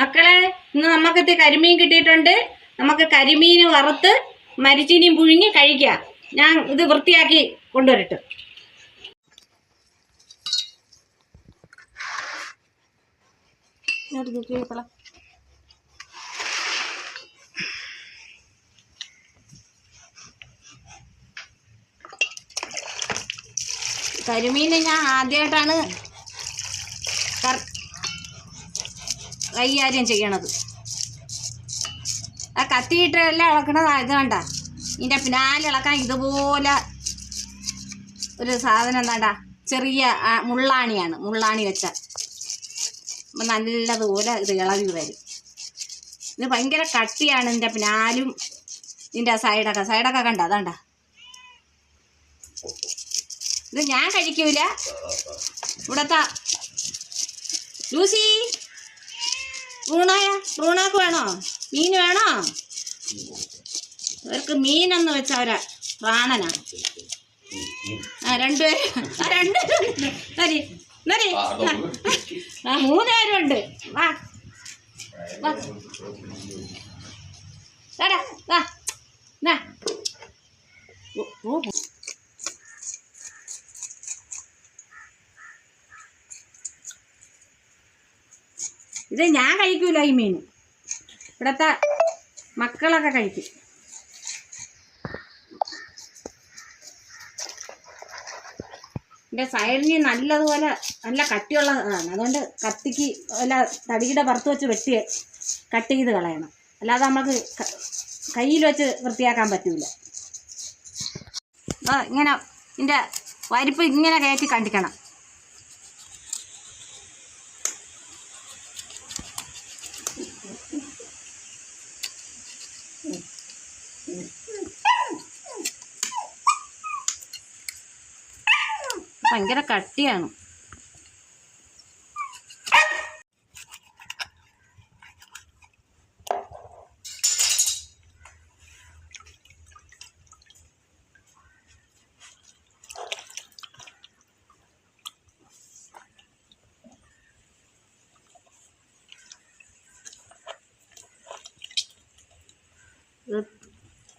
മക്കളെ ഇന്ന് നമുക്കിത് കരിമീൻ കിട്ടിയിട്ടുണ്ട്. നമുക്ക് കരിമീൻ വറുത്ത് മരിച്ചീനിയും പുഴുങ്ങി കഴിക്കാം. ഞാൻ ഇത് വൃത്തിയാക്കി കൊണ്ടുവരട്ടെ. കരിമീൻ ഞാൻ ആദ്യമായിട്ടാണ് കൈകാര്യം ചെയ്യണത്. ആ കത്തിയിട്ടെല്ലാം ഇളക്കണത് ഇത് കണ്ട? ഇതിന്റെ പിന്നാലെ ഇളക്കാൻ ഇതുപോലെ ഒരു സാധനം എന്താണ്ടാ? ചെറിയ മുള്ളാണിയാണ്. മുള്ളാണി വെച്ച അപ്പം നല്ലതുപോലെ ഇത് ഇളകി വരും. ഇത് ഭയങ്കര കട്ടിയാണ് ഇതിന്റെ പിന്നാലും ഇതിന്റെ സൈഡൊക്കെ. സൈഡൊക്കെ കണ്ട? അതാണ്ട? ഇത് ഞാൻ കഴിക്കൂല. ഇവിടത്തെ ലൂസി റൂണായ റൂണാക്ക് വേണോ? മീൻ വേണോ? ഇവർക്ക് മീനെന്ന് വെച്ച അവരാ പ്രാണനാണ് ആ രണ്ടുപേരും ആ രണ്ടുപേരും നരി നരി ആ മൂന്നുപേരുണ്ട് വാ. വാ വാടാ, വാ നാ. ഓ, ഓ. ഇത് ഞാൻ കഴിക്കൂല ഈ മീൻ. ഇവിടുത്തെ മക്കളൊക്കെ കഴിക്കും. എന്റെ സൈഡിന് നല്ലതുപോലെ നല്ല കട്ടിയുള്ളതാണ് അതുകൊണ്ട് കത്തിക്ക് വല്ല തടിയുടെ പുറത്ത് വെച്ച് വെട്ടി കട്ട് ചെയ്ത് കളയണം. അല്ലാതെ നമുക്ക് കയ്യിൽ വെച്ച് വൃത്തിയാക്കാൻ പറ്റൂല. ആ ഇങ്ങനെ ഇതിന്റെ വരിപ്പ് ഇങ്ങനെ കയറ്റി കണ്ടിക്കണം. ഭയങ്കര കട്ടിയാണ്.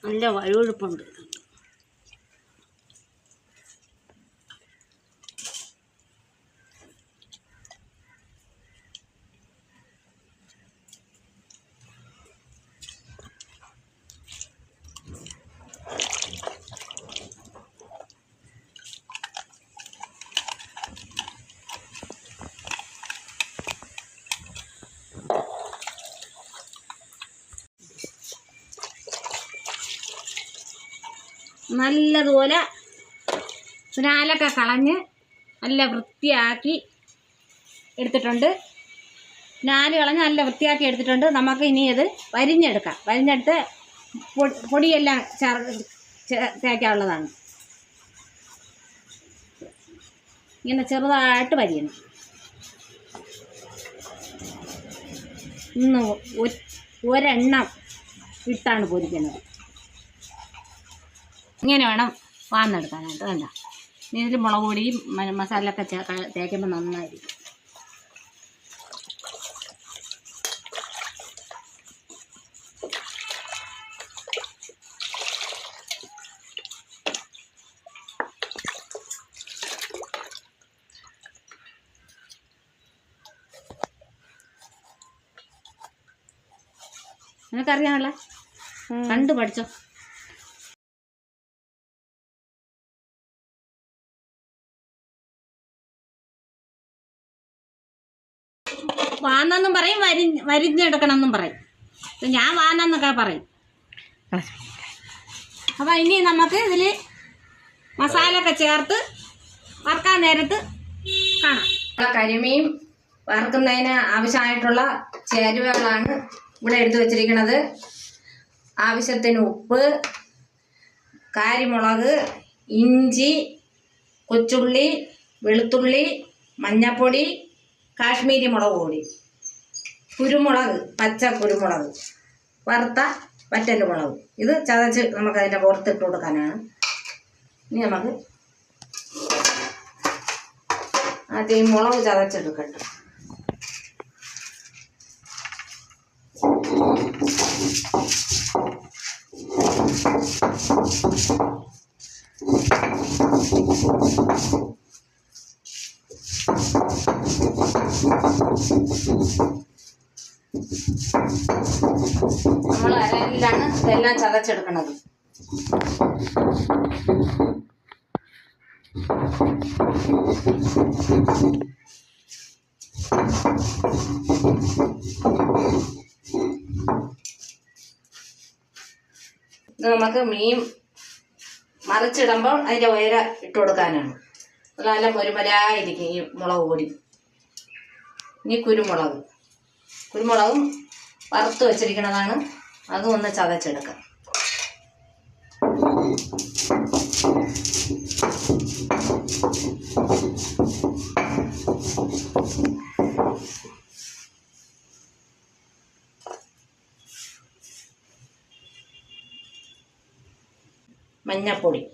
നല്ല വഴുവഴുപ്പുണ്ട്. നല്ലതുപോലെ സ്നാലൊക്കെ കളഞ്ഞ് നല്ല വൃത്തിയാക്കി എടുത്തിട്ടുണ്ട്. നാല് കളഞ്ഞ് നല്ല വൃത്തിയാക്കി എടുത്തിട്ടുണ്ട്. നമുക്ക് ഇനി ഇത് വരിഞ്ഞെടുക്കാം. വരിഞ്ഞെടുത്ത് പൊടി പൊടിയെല്ലാം ചേർ തേക്കാനുള്ളതാണ്. ഇങ്ങനെ ചെറുതായിട്ട് വരിയണം. ഇന്ന് ഒരെണ്ണം ഇട്ടാണ് പൊരിക്കുന്നത്. ഇങ്ങനെ വേണം വാന്നെടുക്കാനായിട്ട് കണ്ട? ഇതിൽ മുളക് പൊടിയും മസാലയൊക്കെ തേക്കുമ്പോൾ നന്നായിരിക്കും. നിനക്കറിയാമല്ല? കണ്ടു പഠിച്ചോ? വാന്നെന്നും പറയും വരി വരിഞ്ഞെടുക്കണം എന്നും പറയും. ഞാൻ വാന്നെന്നൊക്കെ പറയും. അപ്പോൾ ഇനി നമുക്ക് ഇതിൽ മസാല ഒക്കെ ചേർത്ത് വറുക്കാൻ നേരത്ത് കാണാം. കരിമീൻ വറുക്കുന്നതിന് ആവശ്യമായിട്ടുള്ള ചേരുവകളാണ് ഇവിടെ എടുത്തു വച്ചിരിക്കുന്നത്. ആവശ്യത്തിന് ഉപ്പ് കാരിമുളക് ഇഞ്ചി കൊച്ചുള്ളി വെളുത്തുള്ളി മഞ്ഞപ്പൊടി കാശ്മീരി മുളക് പൊടി കുരുമുളക് പച്ച കുരുമുളക്. വറുത്ത വറ്റൽ മുളക്. ഇത് ചതച്ച് നമുക്ക് അതിന്റെ പുറത്തിട്ട് കൊടുക്കാനാണ്. ഇനി നമുക്ക് ആദ്യം മുളക് ചതച്ചെടുക്കട്ടെ. Thank you. ഇതെല്ലാം ചതച്ചെടുക്കണത്. നമുക്ക് മീൻ മറിച്ചിടുമ്പോൾ അതിന്റെ ഉയര ഇട്ട് കൊടുക്കാനാണ്. നല്ല പൊരുമരായിരിക്കും ഈ മുളക് പൊടി. ഇനി കുരുമുളക്. കുരുമുളകും വറുത്ത് വെച്ചിരിക്കുന്നതാണ്. അതും ഒന്ന് ചതച്ചെടുക്കാം. മഞ്ഞപ്പൊടി.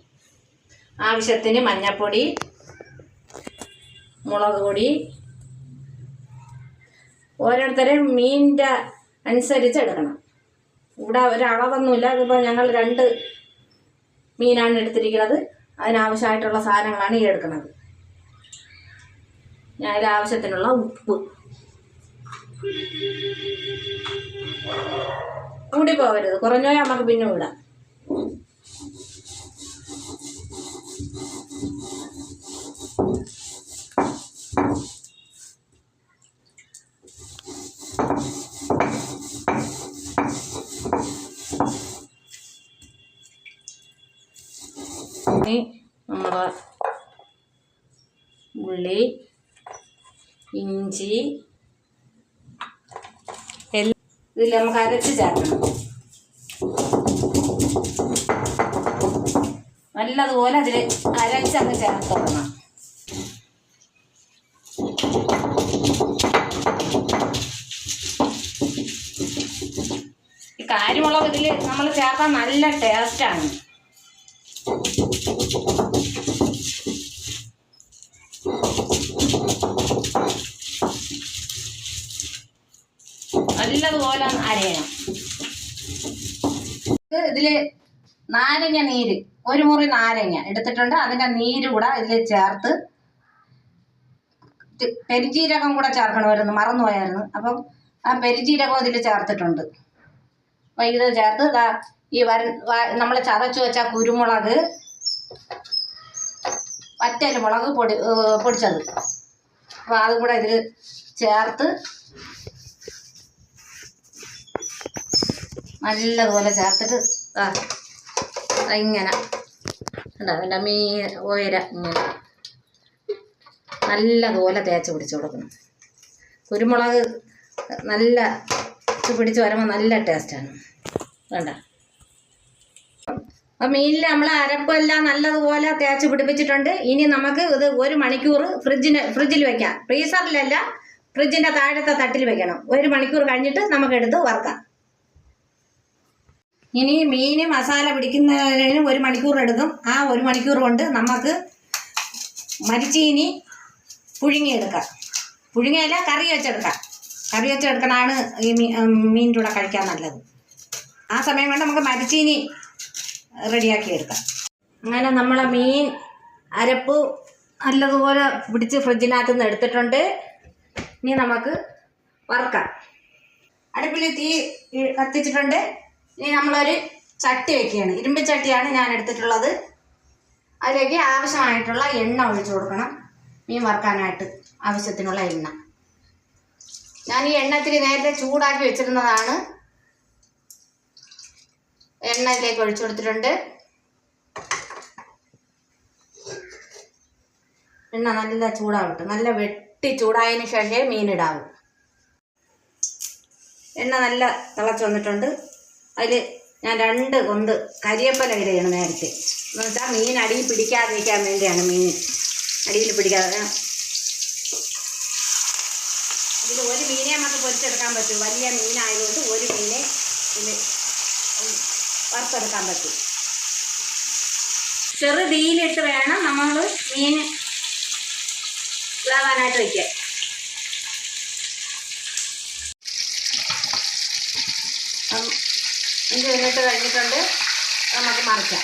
ആവശ്യത്തിന് മഞ്ഞപ്പൊടി മുളക് പൊടി. ഓരോരുത്തരും മീനിന്റെ അനുസരിച്ച് എടുക്കണം. ഇവിടെ ഒരളവൊന്നുമില്ല ഇതിപ്പോൾ ഞങ്ങൾ രണ്ട് മീനാണ് എടുത്തിരിക്കുന്നത്. അതിനാവശ്യമായിട്ടുള്ള സാധനങ്ങളാണ് ഈ എടുക്കുന്നത്. അതിൽ ആവശ്യത്തിനുള്ള ഉപ്പ്. കൂടി പോകരുത് കുറഞ്ഞോയാ നമുക്ക് പിന്നെ വിടാം ഉള്ളി ഇഞ്ചി എല്ലാം ഇതിൽ നമുക്ക് അരച്ച് ചേർക്കണം. നല്ലതുപോലെ അതിൽ അരച്ച് അങ്ങ് ചേർത്ത് കൊടുക്കണം കാര്യമുളക് ഇതിൽ നമ്മൾ ചേർത്താൽ നല്ല ടേസ്റ്റാണ് നല്ലതുപോലെ അരയണം. ഇത് ഇതിൽ നാരങ്ങ നീര് ഒരു മുറി നാരങ്ങ എടുത്തിട്ടുണ്ട്. അതിന്റെ നീര് കൂടെ ഇതിൽ ചേർത്ത് പെരിജീരകം കൂടെ ചേർക്കണമായിരുന്നു മറന്നുപോയായിരുന്നു. അപ്പം ആ പെരിജീരകം ഇതിൽ ചേർത്തിട്ടുണ്ട്. അപ്പം ചേർത്ത് ഇതാ ഈ വര നമ്മൾ ചതച്ചു വെച്ച കുരുമുളക് വറ്റൽ മുളക് പൊടി പൊടിച്ചത്. അപ്പോൾ അതും കൂടെ ഇതിൽ ചേർത്ത് നല്ലതുപോലെ ചേർത്തിട്ട് ഇങ്ങനെ. ഉണ്ടാവില്ല മീ ഉയര ഇങ്ങനെ. നല്ലതുപോലെ തേച്ച് പിടിച്ച് കൊടുക്കണം. കുരുമുളക് നല്ല പിടിച്ച് വരുമ്പോൾ നല്ല ടേസ്റ്റാണ്. വേണ്ട അപ്പം മീനിൽ നമ്മൾ അരപ്പെല്ലാം നല്ലതുപോലെ തേച്ച് പിടിപ്പിച്ചിട്ടുണ്ട്. ഇനി നമുക്ക് ഇത് ഒരു മണിക്കൂർ ഫ്രിഡ്ജിന് ഫ്രിഡ്ജിൽ വെക്കാം. ഫ്രീസറിലല്ല ഫ്രിഡ്ജിന്റെ താഴത്തെ തട്ടിൽ വെക്കണം. ഒരു മണിക്കൂർ കഴിഞ്ഞിട്ട് നമുക്കെടുത്ത് വറുക്കാം. ഇനി മീൻ മസാല പിടിക്കുന്നതിന് ഒരു മണിക്കൂർ എടുക്കും. ആ ഒരു മണിക്കൂർ കൊണ്ട് നമുക്ക് മരിച്ചീനി പുഴുങ്ങിയെടുക്കാം. പുഴുങ്ങിയല്ല കറി വെച്ചെടുക്കാം. കറി വെച്ചെടുക്കണമാണ് ഈ മീ കൂടെ കഴിക്കാൻ നല്ലത്. ആ സമയം കൊണ്ട് നമുക്ക് മരിച്ചീനി റെഡിയാക്കി എടുക്കാം അങ്ങനെ നമ്മളെ മീൻ അരപ്പ് നല്ലതുപോലെ പിടിച്ച് ഫ്രിഡ്ജിനകത്ത് നിന്ന് എടുത്തിട്ടുണ്ട്. ഇനി നമുക്ക് വറുക്കാം. അടുപ്പിൽ തീ കത്തിച്ചിട്ടുണ്ട്. ഇനി നമ്മളൊരു ചട്ടി വെക്കുകയാണ്. ഇരുമ്പ് ചട്ടിയാണ് ഞാൻ എടുത്തിട്ടുള്ളത്. അതിലേക്ക് ആവശ്യമായിട്ടുള്ള എണ്ണ ഒഴിച്ചു കൊടുക്കണം. മീൻ വറുക്കാനായിട്ട് ആവശ്യത്തിനുള്ള എണ്ണ. ഞാൻ ഈ എണ്ണ ഇത്തിരി നേരത്തെ ചൂടാക്കി വെച്ചിരുന്നതാണ്. എണ്ണ ഇതിലേക്ക് ഒഴിച്ചു കൊടുത്തിട്ടുണ്ട്. എണ്ണ നല്ല ചൂടാവട്ടെ. നല്ല വെട്ടി ചൂടായതിന് ശേഷമേ മീനിടാവൂ എണ്ണ നല്ല തിളച്ച് വന്നിട്ടുണ്ട്. അതിൽ ഞാൻ രണ്ട് കൊണ്ട് കരിയപ്പല ഇടയാണ് നേരത്തെ. എന്ന് വെച്ചാൽ മീൻ അടിയിൽ പിടിക്കാതിരിക്കാൻ വേണ്ടിയാണ് മീൻ അടിയിൽ പിടിക്കാതെ. ഇതിൽ ഒരു മീനെ നമുക്ക് പൊരിച്ചെടുക്കാൻ പറ്റും. വലിയ മീനായതുകൊണ്ട് ഒരു മീനെ ഇതിൽ വറുത്തെടുക്കാൻ പറ്റും. ചെറു തീയിലിട്ട് വേണം നമ്മൾ മീൻ ഇതാവാനായിട്ട് വയ്ക്കാൻ അപ്പം അഞ്ച് കഴിഞ്ഞിട്ടുണ്ട്. നമുക്ക് മറിക്കാം.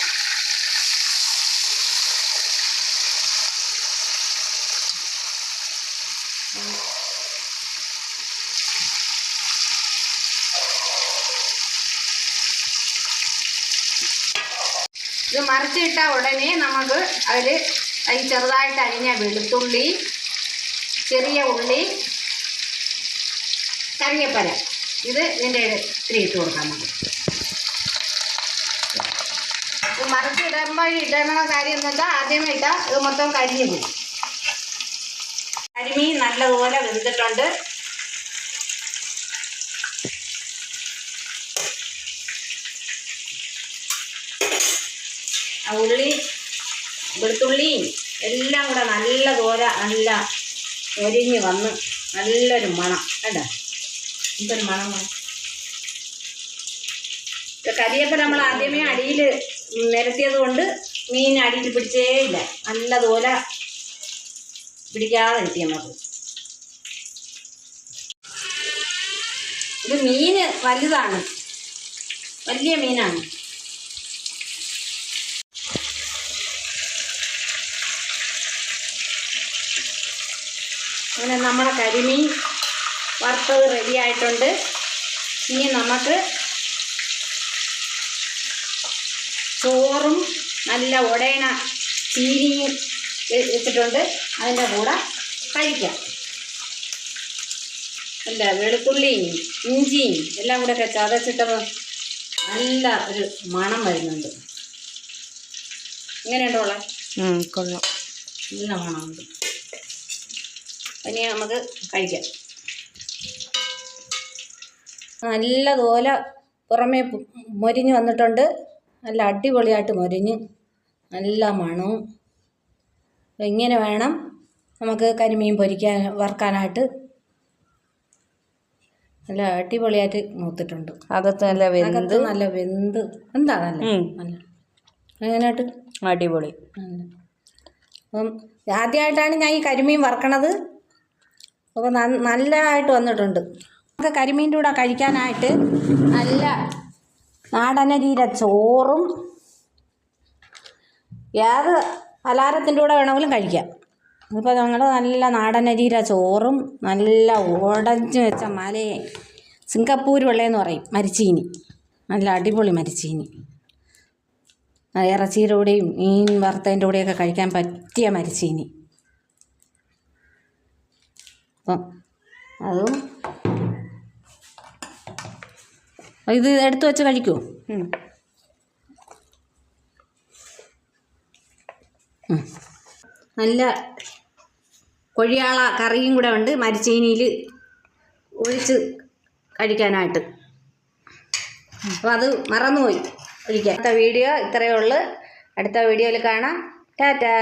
ഇത് മറിച്ചിട്ട ഉടനെ നമുക്ക് അതിൽ അതിൽ ചെറുതായിട്ട് അരിഞ്ഞ വെളുത്തുള്ളി ചെറിയ ഉള്ളി കറിയപ്പര ഇത് ഇതിന്റെ ഇത്തിരി ഇട്ട് കൊടുക്കാം നമുക്ക്. ഇത് ഇടുമ്പോൾ ഇടണ കാര്യം എന്ന് ആദ്യമേ ഇട്ടാൽ ഇത് മൊത്തം കരിഞ്ഞു പോകും കരിമീൻ നല്ലതുപോലെ വെന്തിട്ടുണ്ട്. ഉള്ളി വെളുത്തുള്ളിയും എല്ലാം കൂടെ നല്ലതുപോലെ നല്ല ഒരിഞ്ഞ് വന്ന് നല്ലൊരു മണം കേട്ടോ. എന്തൊരു മണം ഇത് കരിയപ്പം നമ്മൾ ആദ്യമേ അടിയിൽ നിരത്തിയത് കൊണ്ട് മീൻ അടിയിൽ പിടിച്ചേ ഇല്ല. നല്ലതുപോലെ പിടിക്കാതെ കിട്ടി നമുക്ക്. ഇത് മീന് വലുതാണ്. വലിയ മീനാണ്. അങ്ങനെ നമ്മുടെ കരിമീൻ വറുത്തത് റെഡി ആയിട്ടുണ്ട്. ഇനി നമുക്ക് ചോറും നല്ല ഉടയണ ചീനിയും ഇട്ടിട്ടുണ്ട് അതിന്റെ കൂടെ കഴിക്കാം. അല്ല വെളുത്തുള്ളിയും ഇഞ്ചിയും എല്ലാം കൂടെ ഒക്കെ ചതച്ചിട്ടത് നല്ല ഒരു മണം വരുന്നുണ്ട്. എങ്ങനെയുണ്ടോളെ കൊള്ളാം. നല്ല മണമുണ്ട്. ഇനി നമുക്ക് കഴിക്കാം. നല്ലതുപോലെ പുറമേ മൊരിഞ്ഞ് വന്നിട്ടുണ്ട്. നല്ല അടിപൊളിയായിട്ട് മൊരിഞ്ഞ് നല്ല മണവും. ഇങ്ങനെ വേണം നമുക്ക് കരിമീൻ പൊരിക്കാൻ വറുക്കാനായിട്ട്? നല്ല അടിപൊളിയായിട്ട് മൂത്തിട്ടുണ്ട്. അകത്ത് നല്ല വെന്ത്. നല്ല വെന്ത്. എന്താ നല്ല? നല്ല. അങ്ങനായിട്ട് അടിപൊളി. അപ്പം ആദ്യമായിട്ടാണ് ഞാൻ ഈ കരിമീൻ വറക്കണത്. അപ്പോൾ നല്ലതായിട്ട് വന്നിട്ടുണ്ട്. നമുക്ക് കരിമീന്റെ കൂടെ കഴിക്കാനായിട്ട് നല്ല നാടനരീര ചോറും ഏത് പലഹാരത്തിന്റെ കൂടെ വേണമെങ്കിലും കഴിക്കാം. ഇപ്പോൾ ഞങ്ങൾ നല്ല നാടനരീര ചോറും നല്ല ഉടഞ്ഞു വെച്ച മലയെ സിംഗപ്പൂർ വെള്ളയെന്ന് പറയും മരിച്ചീനി. നല്ല അടിപൊളി മരിച്ചീനി. ഇറച്ചിയുടെ കൂടെയും മീൻ വറുത്തതിന്റെ കൂടെയൊക്കെ കഴിക്കാൻ പറ്റിയ മരിച്ചീനി. അപ്പം അതും ഇത് എടുത്തു വെച്ച് കഴിക്കൂ. നല്ല കൊഴിയാള കറിയും കൂടെ ഉണ്ട്. മരിച്ചീനിയിൽ ഒഴിച്ച് കഴിക്കാനായിട്ട്. അപ്പോൾ അത് മറന്നുപോയി. ഒഴിക്കാൻ. അടുത്ത വീഡിയോ ഇത്രയേ ഉള്ളൂ. അടുത്ത വീഡിയോയിൽ കാണാം. ടാറ്റാ.